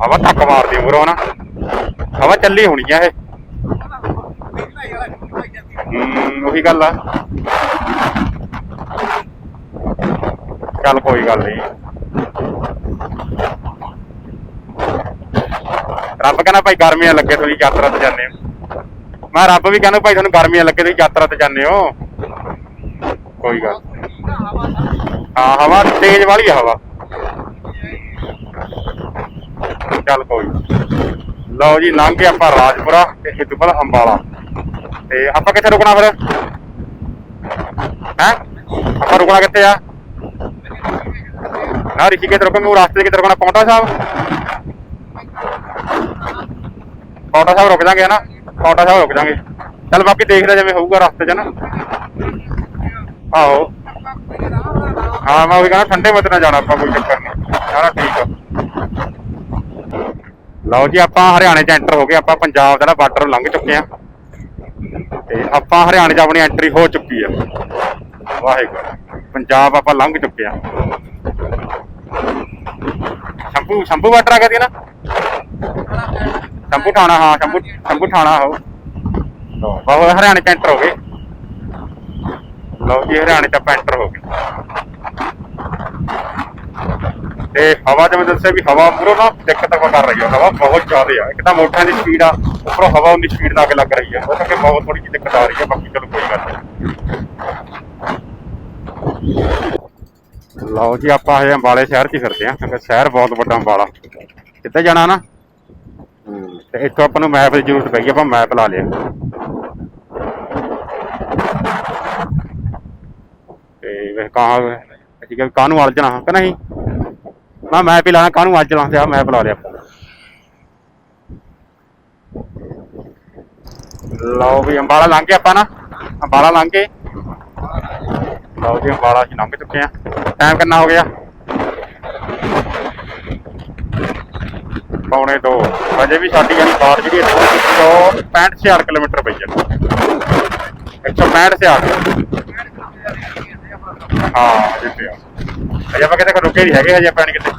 ਹਵਾ ਧੱਕ ਮਾਰਦੀ ਉਰੋਂ ਨਾ ਹਵਾ ਚੱਲੀ ਹੋਣੀ ਆ ਇਹ। ਹੂੰ, ਉਹੀ ਗੱਲ ਆ। ਚੱਲ ਕੋਈ ਗੱਲ ਨਹੀਂ ਰੱਬ ਕਹਿੰਦਾ ਭਾਈ ਗਰਮੀਆਂ ਲੱਗੇ ਤੁਸੀਂ ਯਾਤਰਾ ਤੇ ਜਾਂਦੇ ਹੋ। ਮੈਂ ਰੱਬ ਵੀ ਕਹਿੰਦਾ ਭਾਈ ਤੁਹਾਨੂੰ ਗਰਮੀਆਂ ਲੱਗੇ ਤੁਸੀਂ ਯਾਤਰਾ ਤੇ ਜਾਂਦੇ ਹੋ। ਕੋਈ ਗੱਲ ਹਾਂ, ਹਵਾ ਤੇਜ਼ ਵਾਲੀ ਹਵਾ। ਚੱਲ ਕੋਈ ਲਓ ਜੀ, ਲੰਘ ਗਏ ਆਪਾਂ ਰਾਜਪੁਰਾ ਤੇ ਇਹ ਤੋਂ ਬਾਅਦ ਅੰਬਾਲਾ। ਤੇ ਆਪਾਂ ਕਿੱਥੇ ਰੁਕਣਾ ਫਿਰ? ਹੈ? ਆਪਾਂ ਰੁਕਣਾ ਕਿੱਥੇ ਆ? ਨਾ ਰਿਸ਼ੀਕੇਸ਼ ਰੁਕਾਂਗੇ ਉਹ ਰਸਤੇ 'ਚ ਕਿੱਥੇ ਰੁਕਣਾ? ਪੌਂਟਾ ਸਾਹਿਬ? ਪੌਂਟਾ ਸਾਹਿਬ ਰੁਕ ਜਾਾਂਗੇ, ਹਨਾ? ਪੌਂਟਾ ਸਾਹਿਬ ਰੁਕ ਜਾਾਂਗੇ। ਚੱਲ ਬਾਕੀ ਦੇਖਦੇ ਜਿਵੇਂ ਹੋਊਗਾ ਰਸਤੇ 'ਚ ਨਾ ਆਹੋ। ਹਾਂ, ਮੈਂ ਉਹੀ ਕਹਿੰਦਾ ਠੰਡੇ ਮੱਤੇ ਨਾਲ ਜਾਣਾ ਆਪਾਂ ਕੋਈ ਚੱਕਰ ਨਹੀਂ। ਸਾਰਾ ਠੀਕ ਆ। ਲਓ ਜੀ, ਆਪਾਂ ਹਰਿਆਣੇ 'ਚ ਐਂਟਰ ਹੋ ਗਏ। ਆਪਾਂ ਪੰਜਾਬ ਦਾ ਬਾਰਡਰ ਲੰਘ ਚੁੱਕੇ ਆ ਤੇ ਆਪਾਂ ਹਰਿਆਣੇ 'ਚ ਆਪਣੀ ਐਂਟਰੀ ਹੋ ਚੁੱਕੀ ਆ। ਵਾਹਿਗੁਰੂ। ਪੰਜਾਬ ਆਪਾਂ ਲੰਘ ਚੁੱਕੇ ਆ ਸ਼ੰਭੂ ਸ਼ੰਭੂ ਬਾਰਡਰ ਆ ਗਿਆ ਨਾ? ਸ਼ੰਭੂ ਥਾਣਾ ਹਾਂ, ਸ਼ੰਭੂ ਸ਼ੰਭੂ ਥਾਣਾ ਹੋ ਬਹੁਤ ਹਰਿਆਣੇ 'ਚ ਐਂਟਰ ਹੋ ਗਏ। ਲਓ ਜੀ ਹਰਿਆਣੇ 'ਚ ਆਪਾਂ ਐਂਟਰ ਹੋ ਗਏ। ਤੇ ਹਵਾ ਜਿਵੇਂ ਦੱਸਿਆ ਵੀ ਹਵਾ ਪੂਰਾ ਨਾ ਦਿੱਕਤ ਕਰ ਰਹੀ ਹੈ ਹਵਾ ਬਹੁਤ ਜ਼ਿਆਦਾ ਆ। ਇੱਕ ਤਾਂ ਮੋਟਰਾਂ ਦੀ ਸਪੀਡ ਆ ਉੱਪਰੋਂ ਹਵਾ ਉਨੀ ਸਪੀਡ ਨਾਲ ਅੱਗ ਲੱਗ ਰਹੀ ਹੈ ਉਹ ਕਰਕੇ ਬਹੁਤ ਥੋੜੀ ਜਿਹੀ ਦਿੱਕਤ ਆ ਰਹੀ ਹੈ ਬਾਕੀ ਚਲੋ ਕੋਈ ਗੱਲ ਨਹੀਂ। ਲਓ ਜੀ ਆਪਾਂ ਹਜੇ ਅੰਬਾਲੇ ਸ਼ਹਿਰ 'ਚ ਫਿਰਦੇ ਆ ਕਿਉਂਕਿ ਸ਼ਹਿਰ ਬਹੁਤ ਵੱਡਾ ਅੰਬਾਲਾ। ਕਿੱਥੇ ਜਾਣਾ ਨਾ? ਤੇ ਇੱਥੋਂ ਆਪਾਂ ਨੂੰ ਮੈਪ ਦੀ ਜ਼ਰੂਰਤ ਪਈ ਆਪਾਂ ਮੈਪ ਲਾ ਲਿਆ ਤੇ ਵੇ ਕਹਾਂ ਅਸੀਂ ਕਿ ਕਾਹਨੂੰ ਵਲ ਕਿ ਨਹੀਂ? ਮੈਂ ਮੈਪ ਹੀ ਕਾਹਨੂੰ ਅੱਜ ਲਾਉਂਦੇ ਆ ਮੈਪ ਲਿਆ। ਲਓ ਵੀ, ਅੰਬਾਲਾ ਲੰਘ ਕੇ ਆਪਾਂ ਨਾ। ਅੰਬਾਲਾ ਲੰਘ ਕੇ ਲਓ ਜੀ, ਅੰਬਾਲਾ ਅਸੀਂ ਲੰਘ ਚੁੱਕੇ ਆ ਟਾਈਮ ਕਿੰਨਾ ਹੋ ਗਿਆ? ਪੌਣੇ 2 ਅਜੇ ਵੀ ਸਾਡੀ ਯਾਨੀ ਬਾੜ ਜਿਹੜੀ ਇੱਥੋਂ 165 ਛਿਆਰ ਕਿਲੋਮੀਟਰ ਪਈ ਹੈ। 165 ਛਿਆਰ ਹਾਂ ਜਿੱਤੇ ਆ। ਅਜੇ ਆਪਾਂ ਕਿਤੇ ਰੁਕੇ ਨਹੀਂ ਹੈਗੇ, ਹਜੇ ਆਪਾਂ ਨੀ ਕਿਤੇ।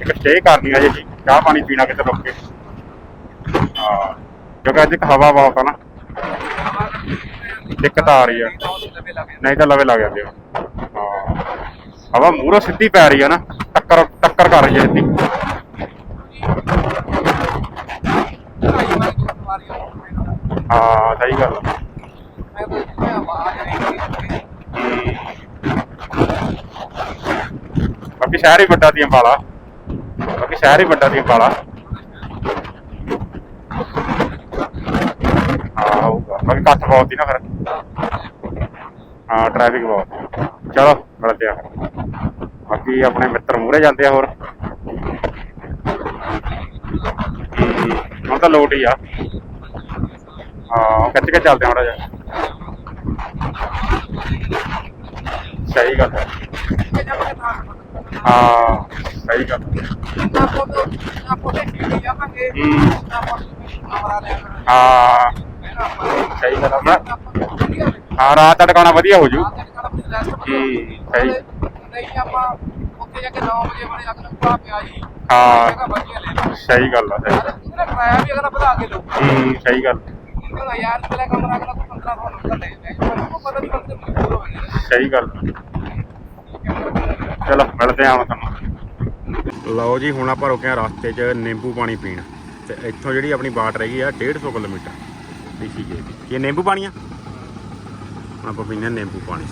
ਇੱਕ ਸਟੇ ਕਰਨੀ ਹੈ ਜੀ, ਚਾਹ ਪਾਣੀ ਪੀਣਾ ਕਿਤੇ ਰੁਕ। ਕੇ ਹਾਂ, ਕਿਉਂਕਿ ਅੱਜ ਇੱਕ ਹਵਾ ਬਹੁਤ ਆ ਨਾ। ਦਿੱਕਤ ਆ ਰਹੀ ਆ। ਨਹੀਂ ਤਾਂ ਲਵੇ ਲੱਗ ਜਾਂਦੇ ਆ। ਹਵਾ ਮੂਹਰੋਂ ਸਿੱਧੀ ਪੈ ਰਹੀ ਆ ਨਾ, ਟੱਕਰ ਟੱਕਰ ਕਰ ਰਹੀ ਹੈ ਸਿੱਧੀ। ਹਾਂ, ਸਹੀ ਗੱਲ ਆ। ਬਾਕੀ ਸ਼ਹਿਰ ਹੀ ਵੱਡਾ ਸੀ ਅੰਬਾਲਾ ਬਾਕੀ ਸ਼ਹਿਰ ਹੀ ਵੱਡਾ ਸੀ ਅੰਬਾਲਾ ਹਾਂ ਬਾਕੀ ਕੱਟ ਬਹੁਤ ਸੀ ਨਾ ਫਿਰ। ਹਾਂ ਟ੍ਰੈਫਿਕ ਬਹੁਤ। ਚਲੋ, ਮਿਲਦੇ ਆ ਬਾਕੀ ਆਪਣੇ ਮਿੱਤਰ ਮੂਹਰੇ ਜਾਂਦੇ ਆ ਹੋਰ। ਹੁਣ ਤਾਂ ਲੋਟ ਹੀ ਆ। ਹਾਂ ਖਿੱਚ ਕੇ ਚੱਲਦੇ ਆ ਮਾੜਾ ਜਿਹਾ। ਸਹੀ ਗੱਲ ਹੈ। ਹਾਂ, ਸਹੀ ਗੱਲ ਹੈ। ਹਾਂ, ਸਹੀ ਗੱਲ ਹੈ ਹਾਂ, ਰਾਤ ਦਾ ਟਿਕਾਣਾ ਵਧੀਆ ਹੋ ਜੂ। ਸਹੀ। ਹਾਂ, ਸਹੀ ਗੱਲ ਆ, ਸਹੀ। ਹੂੰ, ਸਹੀ ਗੱਲ। ਸਹੀ ਗੱਲ। ਚਲੋ ਮਿਲਦੇ ਆ ਤੁਹਾਨੂੰ। ਲਓ ਜੀ ਹੁਣ ਆਪਾਂ ਰੁਕੇ ਆ ਰਸਤੇ 'ਚ ਨਿੰਬੂ ਪਾਣੀ ਪੀਣ। ਤੇ ਇੱਥੋਂ ਜਿਹੜੀ ਆਪਣੀ ਬਾਟ ਰਹੀ ਆ 150 ਕਿਲੋਮੀਟਰ। ਡੀਸੀਕੇ ਦੀ ਇਹ ਨਿੰਬੂ ਪਾਣੀ ਆ? ਹੁਣ ਆਪਾਂ ਹਾਂ ਨਿੰਬੂ ਪਾਣੀ।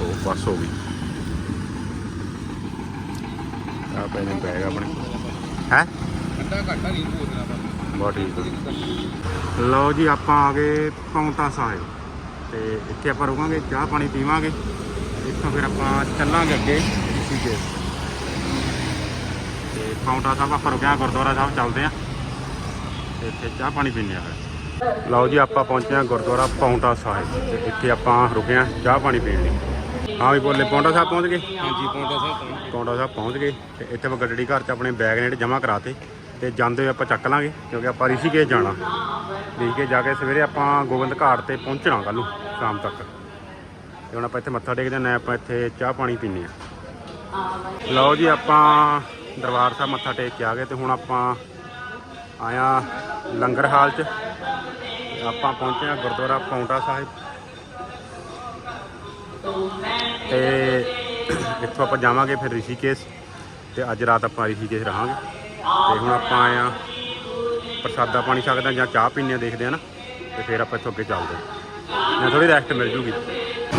ਉਹ ਬਸ ਹੋ ਗਈ। ਆ ਪੈਨੇ ਬੈਗ ਆਪਣੇ। ਹੈ? ਠੰਡਾ ਘੱਟਾ ਨਹੀਂ ਬੋਲਣਾ ਬਹੁਤ ਠੀਕ ਲਓ ਜੀ ਆਪਾਂ ਆ ਗਏ ਪੌਂਟਾ ਸਾਹਿਬ। ਤੇ ਇੱਥੇ ਆਪਾਂ ਰੁਕਾਂਗੇ ਚਾਹ ਪਾਣੀ ਪੀਵਾਂਗੇ। ਇੱਥੋਂ ਫਿਰ ਆਪਾਂ ਚੱਲਾਂਗੇ ਅੱਗੇ ਸੀਗੇ ਤੇ। ਪੌਂਟਾ ਸਾਹਿਬ ਆਪਾਂ ਰੁਕਿਆ ਗੁਰਦੁਆਰਾ ਸਾਹਿਬ ਚੱਲਦੇ ਆਂ ਤੇ ਇੱਥੇ ਚਾਹ ਪਾਣੀ ਪੀਂਦੇ ਆ ਫਿਰ ਲਓ ਜੀ ਆਪਾਂ ਪਹੁੰਚੇ ਆਂ ਗੁਰਦੁਆਰਾ ਪੌਂਟਾ ਸਾਹਿਬ। ਤੇ ਇੱਥੇ ਆਪਾਂ ਰੁਕੇ ਆਂ ਚਾਹ ਪਾਣੀ ਪੀਣ ਲਈ। ਹਾਂ ਵੀ ਬੋਲੇ ਪੌਂਟਾ ਸਾਹਿਬ ਪਹੁੰਚ ਗਏ? ਹਾਂਜੀ ਪੌਂਟਾ ਸਾਹਿਬ ਪੌਂਡਾ ਸਾਹਿਬ ਪਹੁੰਚ ਗਏ। ਤੇ ਇੱਥੇ ਆਪਾਂ ਗੱਡੀ ਘਰ 'ਚ ਆਪਣੇ ਬੈਗ ਨੇ ਜਿਹੜੇ ਜਮ੍ਹਾਂ ਕਰਾਤੇ। ਤੇ ਜਾਂਦੇ ਹੋਏ ਆਪਾਂ ਚੱਕ ਲਾਂਗੇ, ਕਿਉਂਕਿ ਆਪਾਂ ਰਿਸ਼ੀਕੇਸ਼ ਜਾਣਾ। ਰਿਸ਼ੀਕੇਸ਼ ਜਾ ਕੇ ਸਵੇਰੇ ਆਪਾਂ ਗੋਬਿੰਦ ਘਾਟ ਤੇ ਪਹੁੰਚਣਾ ਕੱਲ ਨੂੰ, ਸ਼ਾਮ ਤੱਕ। ਤੇ ਹੁਣ ਆਪਾਂ ਇੱਥੇ ਮੱਥਾ ਟੇਕਦੇ ਹਾਂ, ਆਪਾਂ ਇੱਥੇ ਚਾਹ ਪਾਣੀ ਪੀਂਦੇ ਆ ਲਓ ਜੀ, ਆਪਾਂ ਦਰਬਾਰ ਸਾਹਿਬ ਮੱਥਾ ਟੇਕ ਕੇ ਆ ਗਏ ਤੇ ਹੁਣ ਆਪਾਂ ਆਇਆ ਲੰਗਰ ਹਾਲ 'ਚ। ਆਪਾਂ ਪਹੁੰਚੇ ਆ ਗੁਰਦੁਆਰਾ ਪੌਂਟਾ ਸਾਹਿਬ। ਤੇ ਇੱਥੋਂ ਆਪਾਂ ਜਾਵਾਂਗੇ ਫਿਰ ਰਿਸ਼ੀਕੇਸ਼, ਤੇ ਅੱਜ ਰਾਤ ਆਪਾਂ ਰਿਸ਼ੀਕੇਸ਼ ਰਹਾਂਗੇ। ਤੇ ਹੁਣ ਆਪਾਂ ਆਏ ਪ੍ਰਸਾਦਾ ਪਾਣੀ ਛਕਦੇ ਹਾਂ ਜਾਂ ਚਾਹ ਪੀਂਦੇ ਹਾਂ, ਦੇਖਦੇ ਆ ਨਾ, ਤੇ ਫਿਰ ਆਪਾਂ ਇੱਥੋਂ ਅੱਗੇ ਚੱਲਦੇ ਹਾਂ। ਜਾਂ ਥੋੜੀ ਰੈਸਟ ਮਿਲ ਜੂਗੀ।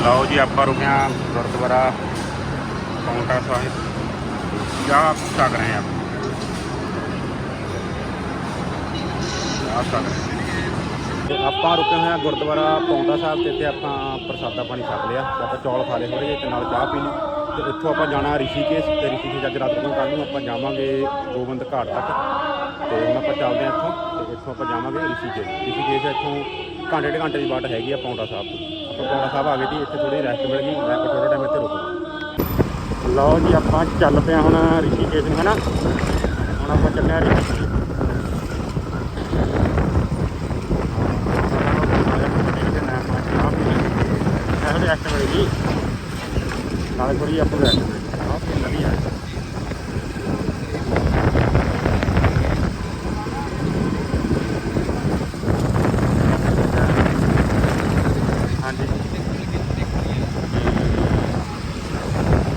ਲਓ ਜੀ, ਆਪਾਂ ਰੁਕਿਆ ਗੁਰਦੁਆਰਾ ਪੌਂਟਾ ਸਾਹਿਬ। ਚਾਹ ਛਕ ਰਹੇ ਆ ਤੇ ਆਪਾਂ ਰੁਕੇ ਹੋਏ ਆ ਗੁਰਦੁਆਰਾ ਪੌਂਟਾ ਸਾਹਿਬ ਤੇ ਇੱਥੇ ਆਪਾਂ ਪ੍ਰਸਾਦਾ ਪਾਣੀ ਛਕ ਲਿਆ ਆਪਾਂ ਚੌਲ ਖਾ ਲਏ ਥੋੜੇ ਜਿਹੇ ਤੇ ਨਾਲ ਚਾਹ ਪੀ ਲਈ ਤੇ ਉੱਥੋਂ ਆਪਾਂ ਜਾਣਾ ਰਿਸ਼ੀਕੇਸ਼ ਤੇ ਰਿਸ਼ੀਕੇਸ਼ ਅੱਜ ਰਾਤ ਨੂੰ ਕੱਲ੍ਹ ਨੂੰ ਆਪਾਂ ਜਾਵਾਂਗੇ ਗੋਬਿੰਦ ਘਾਟ ਤੱਕ। ਤੇ ਹੁਣ ਆਪਾਂ ਚੱਲਦੇ ਹਾਂ ਇੱਥੋਂ ਤੇ ਇੱਥੋਂ ਆਪਾਂ ਜਾਵਾਂਗੇ ਰਿਸ਼ੀਕੇਸ਼। ਰਿਸ਼ੀਕੇਸ਼ ਇੱਥੋਂ ਘੰਟੇ ਡੇਢ ਘੰਟੇ ਦੀ ਬਾਟ ਹੈਗੀ ਆ ਪੌਂਟਾ ਸਾਹਿਬ ਤੋਂ। ਆਪਾਂ ਪੌਂਟਾ ਸਾਹਿਬ ਆ ਗਏ ਜੀ, ਇੱਥੇ ਥੋੜੀ ਰੈਸਟ ਮਿਲ ਗਈ, ਮੈਂ ਥੋੜਾ ਟਾਈਮ ਇੱਥੇ ਰੁਕ। ਲਓ ਜੀ, ਆਪਾਂ ਚੱਲ ਪਿਆ ਹੁਣ ਰਿਸ਼ੀਕੇਸ਼ ਨੂੰ, ਹਨਾ? ਹੁਣ ਆਪਾਂ ਚੱਲਿਆ ਰਿਸ਼ੀਕੇਸ਼ ਨਾਲੇ ਥੋੜੀ ਆਪਾਂ ਨੂੰ ਐਕਟ ਮਿਲੇਗੀ ਆਹ ਹਾਂਜੀ।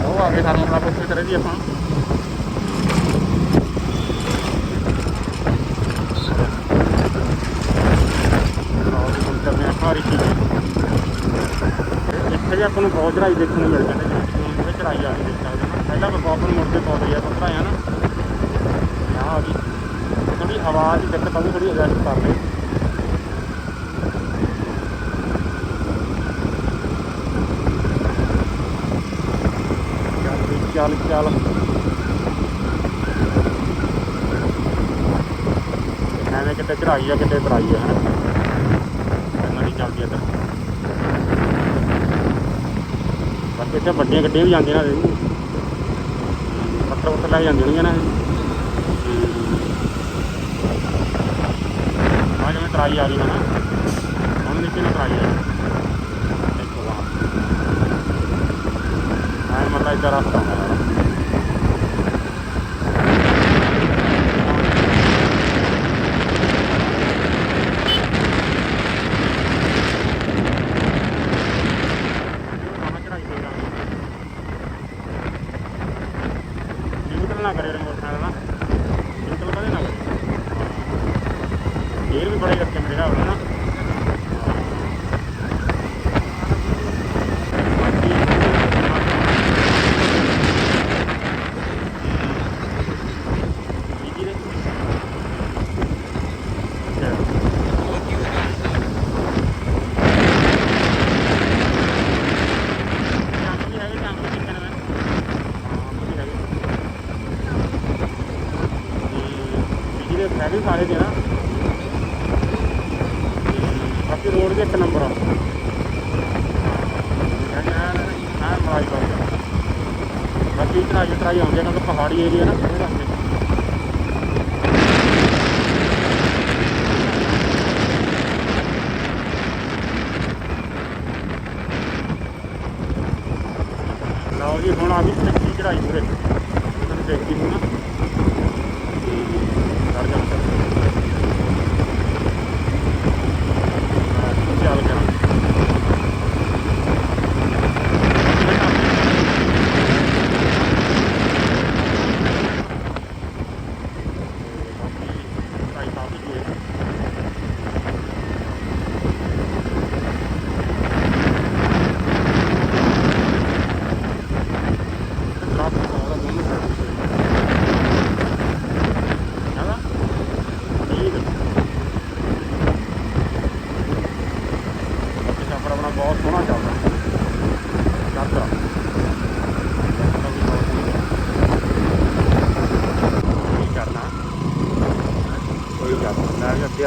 ਉਹ ਆ ਗਏ ਸਾਨੂੰ ਆਪਣਾ ਪੁੱਛੇ ਕਰੇ ਜੀ ਆਪਾਂ। ਆਓ ਹੁਣ ਚੱਲਦੇ ਹਾਂ ਭਾਰੀ ਚੀਜ਼ ਇੱਥੇ ਵੀ ਆਪਾਂ ਨੂੰ ਬਹੁਤ ਚੜਾਈ ਦੇਖਣ ਨੂੰ ਮਿਲ ਜਾਂਦੀ ਜਿਵੇਂ ਕਿ ਹੁਣ ਜਿਹੜੇ ਚੜਾਈ ਆ ਰਹੀ ਦੇਖ ਸਕਦੇ ਹੋ ਨਾ। ਪਹਿਲਾਂ ਆਪਾਂ ਬਹੁਤ ਮੁੜ ਕੇ ਪਾਉਂਦੇ ਆ ਪੱਥਰਾਂ ਆ ਨਾ ਆਹ ਆ ਗਈ ਥੋੜੀ ਆਵਾਜ਼ ਦੀ ਦਿੱਕਤ ਆਉਂਦੀ ਥੋੜੀ ਐਡਜਸਟ ਕਰ ਲਿਓ ਚੱਲ ਵੀ ਚੱਲ ਚੱਲ ਐਵੇਂ ਕਿਤੇ ਚੜਾਈ ਆ, ਕਿਤੇ ਤਰਾਈ ਆ ਇਹਨਾਂ ਦੀ ਚੱਲਦੀ ਇੱਧਰ। ਬਾਕੀ ਇੱਥੇ ਵੱਡੀਆਂ ਗੱਡੀਆਂ ਵੀ ਜਾਂਦੀਆਂ ਨੇ। ਪੱਥਰ ਪੱਥਰ ਲੈ ਜਾਂਦੀਆਂ ਨੇ ਨਾ ਆ ਜਿਵੇਂ ਟਰਾਈ ਆ ਰਹੀ ਹੈ ਨਾ, ਹੁਣ ਨੀਚੇ ਨੂੰ ਟਰਾਈ ਆ। ਦੇਖੋ ਵਾਹ ਐ ਮਤਲਬ ਇੱਧਰ ਰਸਤਾ ਆਉਂਦਾ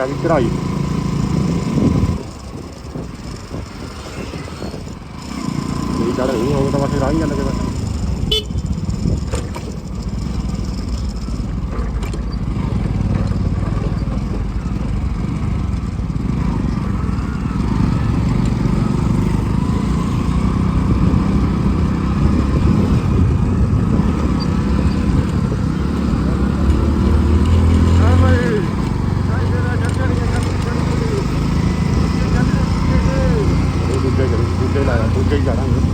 ਨਹੀਂ ਲੈ ਵੀ ਅੱਗੇ ਆ ਗਈ ਚੜਾਈ ਜਿਹੜੀ ਚੜ ਰਹੀ ਹੋਵੇ ਤਾਂ ਬਸ ਰਾਹ ਹੀ ਜਾਂਦੇ ਕਿ ਬਸ ਅੱਗੇ ਹੀ ਚੜਾਂਗੇ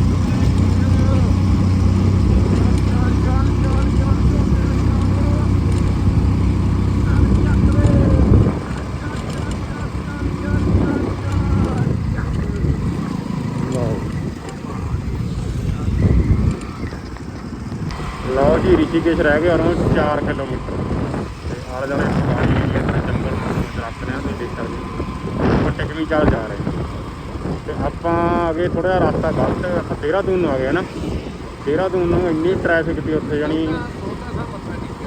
ਲਓ ਜੀ ਰਿਸ਼ੀਕੇਸ਼ ਰਹਿ ਗਿਆ ਅਰਾਊਂਡ 4 ਕਿਲੋਮੀਟਰ। ਤੇ ਆਲੇ ਦੁਆਲੇ ਪਾਣੀ ਆਪਣੇ ਜੰਗਲ ਨੂੰ ਦਰਖਤ ਨੇ ਤੁਸੀਂ ਦੇਖ ਸਕਦੇ ਹੋ ਆਪਾਂ ਟਿਕਵੀਂ ਚਾਲ ਜਾ ਰਹੇ ਤੇ ਆਪਾਂ ਅੱਗੇ ਥੋੜਾ ਜਿਹਾ ਰਸਤਾ ਗਲਤ, ਆਪਾਂ ਦੇਹਰਾਦੂਨ ਨੂੰ ਆ ਗਏ ਨਾ। ਦੇਹਰਾਦੂਨ ਨੂੰ ਇੰਨੀ ਟ੍ਰੈਫਿਕ ਦੀ ਉੱਥੇ ਜਾਣੀ,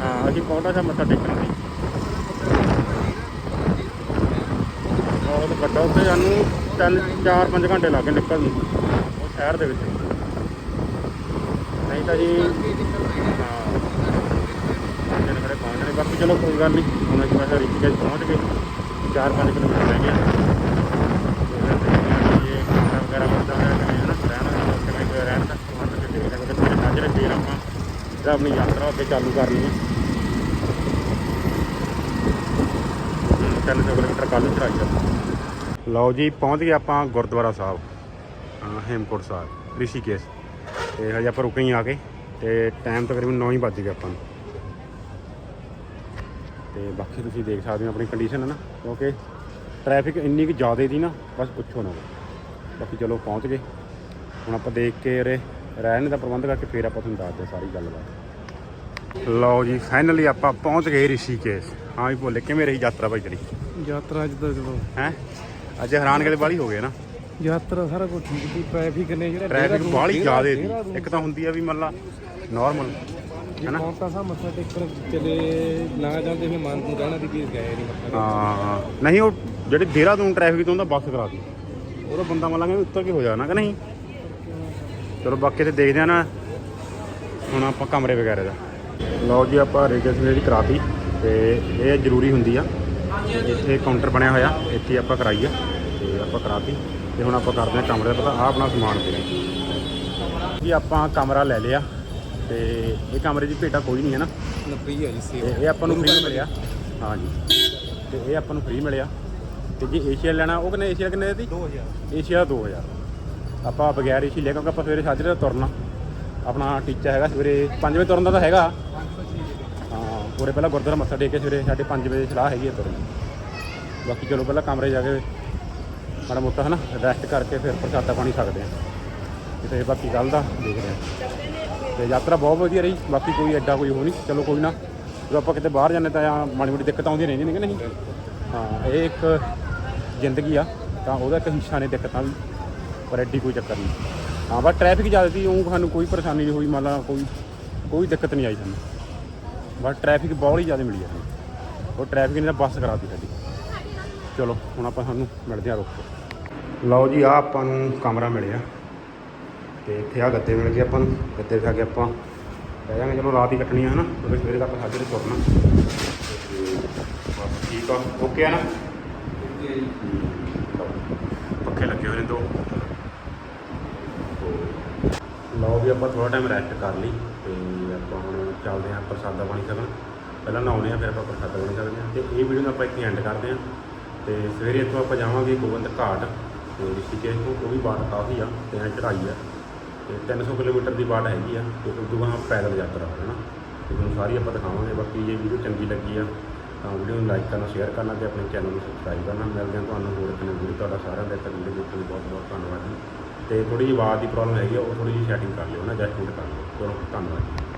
ਹਾਂ, ਅਸੀਂ ਪੌਂਟਾ ਸਾਹਿਬ ਮੱਥਾ ਟੇਕਣ ਸੀ ਬਹੁਤ ਵੱਡਾ, ਉੱਥੇ ਸਾਨੂੰ ਤਿੰਨ, ਚਾਰ, ਪੰਜ ਘੰਟੇ ਲੱਗ ਗਏ ਨਿਕਲਣ ਨੂੰ, ਸ਼ਹਿਰ ਦੇ ਵਿੱਚ। ਨਹੀਂ ਤਾਂ ਜੀ ਹਾਂ ਜਿਹੜੇ ਖੜੇ ਬਾਕੀ ਚਲੋ ਕੋਈ ਗੱਲ ਨਹੀਂ ਹੁਣ ਅਸੀਂ ਵੈਸੇ ਰਿਸ਼ੀਕੇਸ਼ ਪਹੁੰਚ ਗਏ। 4-5 ਕਿਲੋਮੀਟਰ ਰਹਿ ਗਿਆ ਇਹ ਖਾਣਾ ਵਗੈਰਾ ਮਿਲਦਾ ਹੋਇਆ ਕਿ ਨਹੀਂ ਨਾ ਰਹਿਣਾ ਕਿਵੇਂ ਕੋਈ ਰਹਿਣ ਦਾ? ਹੁਣ ਤਾਂ ਦੇਖਦੇ ਹਾਂ ਕਿ ਸਵੇਰੇ ਸਾਜਰੇ ਫੇਰ ਆਪਾਂ ਜਿਹੜਾ ਆਪਣੀ ਯਾਤਰਾ ਅੱਗੇ ਚਾਲੂ ਕਰਨੀ ਹੈ। ਤਿੰਨ ਸੌ ਕਿਲੋਮੀਟਰ ਕੱਲ੍ਹ ਨੂੰ ਚੜਾਈ ਆ ਲਓ ਜੀ, ਪਹੁੰਚ ਗਏ ਆਪਾਂ ਗੁਰਦੁਆਰਾ ਸਾਹਿਬ। ਅਹ ਹੇਮਕੋਟ ਸਾਹਿਬ, ਰਿਸ਼ੀਕੇਸ਼। ਤੇ ਹਜੇ ਆਪਾਂ ਰੁਕੇ ਹੀ ਆ ਕੇ। ਤੇ ਟਾਈਮ ਤਕਰੀਬਨ 9 ਹੀ ਵੱਜ ਗਏ ਆਪਾਂ ਨੂੰ। ਤੇ ਬਾਕੀ ਤੁਸੀਂ ਦੇਖ ਸਕਦੇ ਹੋ ਆਪਣੀ ਕੰਡੀਸ਼ਨ ਹੈ ਨਾ ਕਿਉਂਕਿ ਟ੍ਰੈਫਿਕ ਇੰਨੀ ਕਿ ਜ਼ਿਆਦਾ ਦੀ ਨਾ ਬਸ ਪੁੱਛੋ ਨਾ। ਬਾਕੀ ਚਲੋ ਪਹੁੰਚ ਗਏ। ਹੁਣ ਆਪਾਂ ਦੇਖ ਕੇ ਉਰੇ ਰਹਿਣ ਦਾ ਪ੍ਰਬੰਧ ਕਰਕੇ ਫੇਰ ਆਪਾਂ ਤੁਹਾਨੂੰ ਦੱਸਦੇ ਸਾਰੀ ਗੱਲਬਾਤ। ਲਓ ਜੀ ਫਾਈਨਲੀ ਆਪਾਂ ਪਹੁੰਚ ਗਏ ਰਿਸ਼ੀਕੇਸ਼। ਹਾਂ ਵੀ ਭੋਲੇ ਕਿਵੇਂ ਰਹੀ ਯਾਤਰਾ ਭਾਈ ਤੇਰੀ? ਯਾਤਰਾ ਅੱਜ ਤਾਂ ਚਲੋ ਹੈ? ਅੱਜ ਹੈਰਾਨ ਕਿਤੇ ਬਾਹਲੀ ਹੋ ਗਏ ਨਾ। ਯਾਤਰਾ ਸਾਰਾ ਕੁਝ ਠੀਕ ਸੀ ਟ੍ਰੈਫਿਕ ਨੇ ਜਿਹੜਾ ਟ੍ਰੈਫਿਕ ਬਾਹਲੀ ਜ਼ਿਆਦਾ ਦੀ ਇੱਕ ਤਾਂ ਹੁੰਦੀ ਆ ਵੀ ਮੰਨ ਲਾ ਨਾਰਮਲ ਹੈਨਾ ਪੌਂਟਾ ਸਾਹਿਬ ਮੱਥਾ ਟੇਕਣ ਚਲੇ ਨਾ ਜਾਂਦੇ ਫਿਰ ਮਨ ਨੂੰ ਰਹਿਣਾ ਦੀ ਕੀ ਗਏ ਨਹੀਂ ਮੱਥਾ ਹਾਂ ਨਹੀਂ ਉਹ ਜਿਹੜੇ ਦੇਹਰਾਦੂਨ ਟ੍ਰੈਫਿਕ ਤੋਂ ਉਹਦਾ ਬੱਸ ਕਰਾ ਦੀ ਉਹਦਾ ਬੰਦਾ ਮੰਨ ਲਾਂਗੇ ਉੱਤਰ ਕੇ ਹੋ ਜਾਣਾ ਕਿ ਨਹੀਂ? ਚਲੋ ਬਾਕੀ ਤੇ ਦੇਖਦੇ ਆ ਨਾ ਹੁਣ ਆਪਾਂ ਕਮਰੇ ਵਗੈਰਾ ਦਾ। ਲਓ ਜੀ ਆਪਾਂ ਰਜਿਸਟ੍ਰੇਸ਼ਨ ਜਿਹੜੀ ਕਰਾਤੀ ਤੇ ਇਹ ਜ਼ਰੂਰੀ ਹੁੰਦੀ ਆ। ਇੱਥੇ ਕਾਊਂਟਰ ਬਣਿਆ ਹੋਇਆ ਇੱਥੇ ਆਪਾਂ ਕਰਾਈ ਆ ਤੇ ਆਪਾਂ ਕਰਾਤੀ। ਤੇ ਹੁਣ ਆਪਾਂ ਕਰਦੇ ਆ ਕਮਰੇ ਦਾ ਪਤਾ ਆ ਆਪਣਾ ਸਮਾਨ ਪਿਆ ਜੀ ਆਪਾਂ ਕਮਰਾ ਲੈ ਲਿਆ। ਤੇ ਇਹ ਕਮਰੇ ਦੀ ਭੇਟਾ ਕੋਈ ਨਹੀਂ ਹੈ ਨਾ। 90 ਹੈ ਜੀ ਤੇ ਇਹ ਆਪਾਂ ਨੂੰ ਫ੍ਰੀ ਮਿਲਿਆ। ਹਾਂਜੀ ਤੇ ਇਹ ਆਪਾਂ ਨੂੰ ਫ੍ਰੀ ਮਿਲਿਆ। ਤੇ ਜੇ ਏਸ਼ੀਆ ਲੈਣਾ ਉਹ ਕਿੰਨੇ ਏਸ਼ੀਆ ਕਿੰਨੇ ਦੀ? 2000 ਏਸ਼ੀਆ 2000 ਆਪਾਂ ਬਗੈਰ ਏਸ਼ੀ ਲਿਆ ਕਿਉਂਕਿ ਆਪਾਂ ਸਵੇਰੇ ਸਾਜਰੇ ਦਾ ਤੁਰਨਾ। ਆਪਣਾ ਟੀਚਾ ਹੈਗਾ ਸਵੇਰੇ 5 ਵਜੇ ਤੁਰਨ ਦਾ ਤਾਂ ਹੈਗਾ। ਹਾਂ ਪੂਰੇ ਪਹਿਲਾਂ ਗੁਰਦੁਆਰਾ ਮੱਥਾ ਟੇਕ ਕੇ ਸਵੇਰੇ ਸਾਢੇ 5 ਵਜੇ ਸਲਾਹ ਹੈਗੀ ਹੈ ਤੁਰਨ ਦੀ। ਬਾਕੀ ਚਲੋ ਪਹਿਲਾਂ ਕਮਰੇ ਜਾ ਕੇ ਮਾੜਾ ਮੋਟਾ ਹਨਾ ਰੈਸਟ ਕਰਕੇ ਫਿਰ ਪ੍ਰਸ਼ਾਦਾ ਪਾਣੀ ਸਕਦੇ ਹਾਂ। ਤੇ ਬਾਕੀ ਗੱਲ ਦਾ ਦੇਖਦੇ ਹਾਂ। ਤੇ ਯਾਤਰਾ ਬਹੁਤ ਵਧੀਆ ਰਹੀ, ਬਾਕੀ ਕੋਈ ਐਡਾ ਕੋਈ ਹੋ ਨਹੀਂ, ਚਲੋ ਕੋਈ ਨਾ। ਜਦੋਂ ਆਪਾਂ ਕਿਤੇ ਬਾਹਰ ਜਾਂਦੇ ਤਾਂ ਆ ਮਾੜੀ ਮੋਟੀ ਦਿੱਕਤਾਂ ਆਉਂਦੀਆਂ ਰਹਿੰਦੀਆਂ ਨੇ ਕਿ ਨਹੀਂ? ਹਾਂ, ਇਹ ਇੱਕ ਜ਼ਿੰਦਗੀ ਆ, ਤਾਂ ਉਹਦਾ ਇੱਕ ਹਿੱਸਾ ਨੇ ਦਿੱਕਤਾਂ ਵੀ, ਪਰ ਐਡੀ ਕੋਈ ਚੱਕਰ ਨਹੀਂ। ਹਾਂ, ਬਸ ਟ੍ਰੈਫਿਕ ਜ਼ਿਆਦਾ ਸੀ ਉਹ ਸਾਨੂੰ ਕੋਈ ਪਰੇਸ਼ਾਨੀ ਨਹੀਂ ਹੋਈ, ਮੰਨ ਲਾ ਕੋਈ ਕੋਈ ਦਿੱਕਤ ਨਹੀਂ ਆਈ ਸਾਨੂੰ। ਬਸ ਟ੍ਰੈਫਿਕ ਬਹੁਤ ਹੀ ਜ਼ਿਆਦਾ ਮਿਲੀ ਆ ਸਾਨੂੰ। ਉਹ ਟ੍ਰੈਫਿਕ ਨੇ ਤਾਂ ਬੱਸ ਕਰਾਤੀ ਸਾਡੀ। ਚਲੋ, ਹੁਣ ਆਪਾਂ ਸਾਨੂੰ ਮਿਲਦੇ ਆ ਰੁਕ ਕੇ। ਲਓ ਜੀ ਆ ਆਪਾਂ ਨੂੰ ਕਮਰਾ ਮਿਲਿਆ। ਤੇ ਇੱਥੇ ਆ ਗੱਦੇ ਮਿਲ ਗਏ ਆਪਾਂ ਨੂੰ। ਗੱਦੇ ਖਾ ਕੇ ਆਪਾਂ ਰਹਿ ਜਾਾਂਗੇ ਚਲੋ ਰਾਤ ਹੀ ਕੱਟਣੀ ਆ ਨਾ, ਕਿਉਂਕਿ ਸਵੇਰੇ ਤੱਕ ਸਾਜਰੇ ਤੁਰਨਾ ਤੇ ਬਸ ਠੀਕ ਆ। ਓਕੇ ਆ ਨਾ? ਪੱਖੇ ਲੱਗੇ ਹੋਏ ਨੇ ਦੋ। ਲਓ ਵੀ ਆਪਾਂ ਥੋੜਾ ਟਾਈਮ ਰੈਸਟ ਕਰ ਲਈ ਤੇ ਆਪਾਂ ਹੁਣ ਚੱਲਦੇ ਹਾਂ ਪ੍ਰਸਾਦਾ ਪਾਣੀ ਛਕਣ ਪਹਿਲਾਂ ਨਹਾਉਂਦੇ ਆ ਫਿਰ ਆਪਾਂ ਪ੍ਰਸਾਦਾ ਪਾਣੀ ਛਕਦੇ ਹਾਂ। ਤੇ ਇਹ ਵੀਡੀਓ ਨੂੰ ਆਪਾਂ ਇੱਥੇ ਐਂਡ ਕਰਦੇ ਹਾਂ। ਤੇ ਸਵੇਰੇ ਇੱਥੋਂ ਆਪਾਂ ਜਾਵਾਂਗੇ ਗੋਬਿੰਦ ਘਾਟ ਤੇ ਰਿਸ਼ੀਕੇਸ਼ ਤੋਂ, ਉਹ ਵੀ ਬਾਟ ਕਾਫੀ ਆ ਤੇ ਚੜਾਈ ਆ। ਤੇ 300 ਕਿਲੋਮੀਟਰ ਦੀ ਬਾਟ ਹੈਗੀ ਆ ਤੇ ਉਸ ਤੋਂ ਬਾਅਦ ਪੈਦਲ ਯਾਤਰਾ, ਹੈ ਨਾ? ਤੇ ਤੁਹਾਨੂੰ ਸਾਰੀ ਆਪਾਂ ਦਿਖਾਵਾਂਗੇ, ਬਾਕੀ ਜੇ ਵੀਡੀਓ ਚੰਗੀ ਲੱਗੀ ਆ, ਤਾਂ ਵੀਡੀਓ ਨੂੰ ਲਾਈਕ ਕਰਨਾ ਸ਼ੇਅਰ ਕਰਨਾ ਤੇ ਆਪਣੇ ਚੈਨਲ ਨੂੰ ਸਬਸਕ੍ਰਾਈਬ ਕਰਨਾ। ਮਿਲਦੇ ਹਾਂ ਤੁਹਾਨੂੰ ਹੋਰ ਇੱਕ ਨਵੀਂ ਵੀਡੀਓ ਤੁਹਾਡਾ ਸਾਰਿਆਂ ਦਾ ਇੱਕ ਵੀਡੀਓ ਦੇਖਣ ਲਈ ਬਹੁਤ ਬਹੁਤ ਧੰਨਵਾਦ ਜੀ। ਤੇ ਥੋੜੀ ਜਿਹੀ ਆਵਾਜ਼ ਦੀ ਪ੍ਰੋਬਲਮ ਹੈਗੀ ਆ, ਉਹ ਥੋੜੀ ਜਿਹੀ ਸੈਟਿੰਗ ਕਰ ਲਿਓ ਨਾ ਐਡਜਸਟਮੈਂਟ ਕਰ ਲਿਓ। ਚਲੋ, ਧੰਨਵਾਦ ਜੀ।